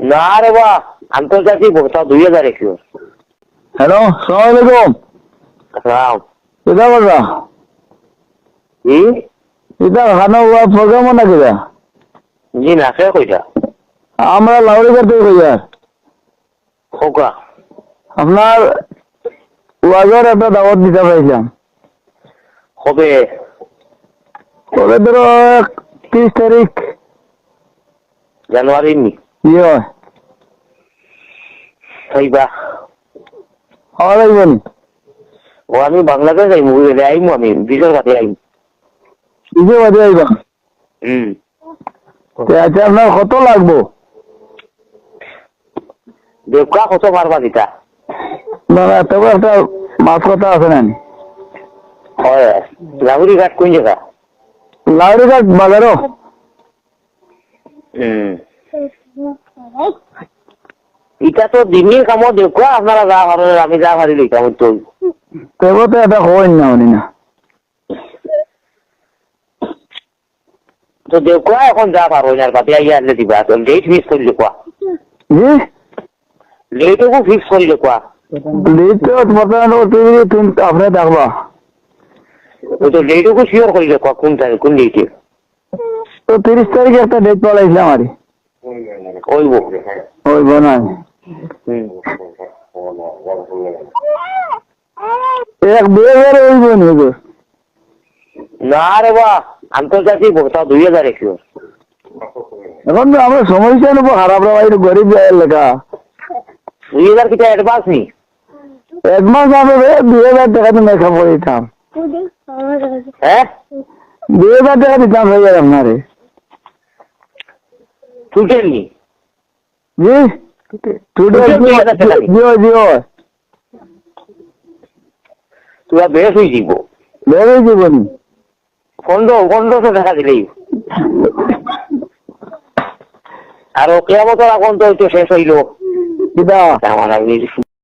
না রে বা আন্তর্জাতিক ভোক্তা দুই হাজার একুশ। হ্যালো সালাম আলাইকুম। রাম কিতা করবা? ই কিতা খানা প্রোগ্রাম না কিতা জি না সে কইটা আমরা লাউরি করতে কইয়া। খোকা। আপনার ওয়াজের একটা দাওয়াত দিতে পাইছিলাম হবে। কবে ধরো তিরিশ তারিখ জানুয়ারি নি ইয়ে আমি বাংলাদেশ যাইমু বুঝলে আইমু আমি বিজয় কাছে আইমু কিসে বাজে আইবা হুম তে আচ্ছা আপনার কত লাগবো? দেবকা কত পারবা দিতা না না তবে একটা মাছ কথা আছে না হয় লাগুড়ি ঘাট কোন জায়গা লাউরি ঘাট বাজারও হুম ইটা তো দিনের কামত দেখো আপনারা যা পারেন আমি যা লইতাম তো তবে তো এটা হয় না উনি না। তো দেখো এখন যা পারো আইয়া আনলে দিবা। তো লেট ফিক্স করলে কোয়া জি লেটকু ফিক্স করলে কোয়া লিট তো বর্তমানে তুমি তুমি আপনি দেখবা? তো লেটকু শিওর করলে কোয়া কোন তারিখ কোন লেটে তো তিরিশ তারিখে একটা ডেট পালাইছিলাম আর ওই বোনাই হুম এক দুই ওই বোন হুজুর না রে বা আন্তর্জাতিক ভোক্তা দুই হাজার একুশ। এখন আমরা সমস্যা নেব খারাপ রা ভাই গরিব লেখা। দুই হাজার কিটা অ্যাডভান্স নি? অ্যাডভান্স আমি দুই হাজার টাকা তো মেকআপ করে দিতাম। হ্যাঁ? দুই হাজার টাকা দিতাম হয়ে যাবে আপনারে। টুটেল নি জি টুডে। জিও জিও বেশ হয়ে যাব জীবনী। পনেরো পনেরোশো টাকা দিলেই। আর কেয়ামতের এখন তো শেষ হইল। আমার আমি